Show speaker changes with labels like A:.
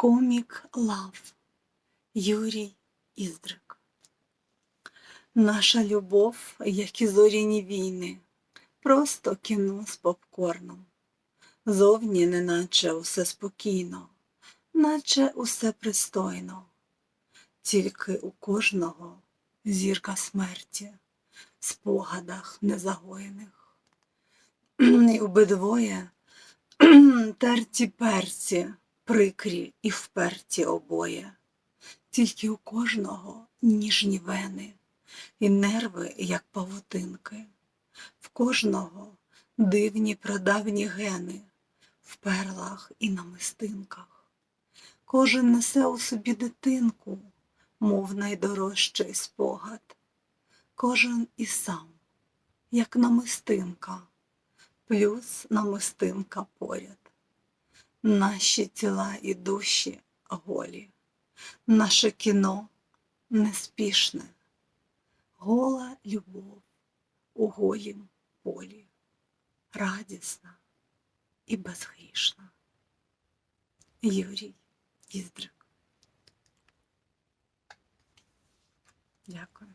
A: Комік Лав Юрій Іздрик. Наша любов, як і зоряні війни, просто кіно з попкорном. Зовні неначе усе спокійно, наче усе пристойно. Тільки у кожного зірка смерті в спогадах незагоєних. І обидвоє терті перці, прикрі і вперті обоє. Тільки у кожного ніжні вени і нерви, як павутинки, в кожного дивні прадавні гени в перлах і намистинках. Кожен несе у собі дитинку, мов найдорожчий спогад. Кожен і сам, як намистинка, плюс намистинка поряд. Наші тіла і душі голі, наше кіно неспішне, гола любов у голім полі, радісна і безгрішна. Юрій Іздрик. Дякую.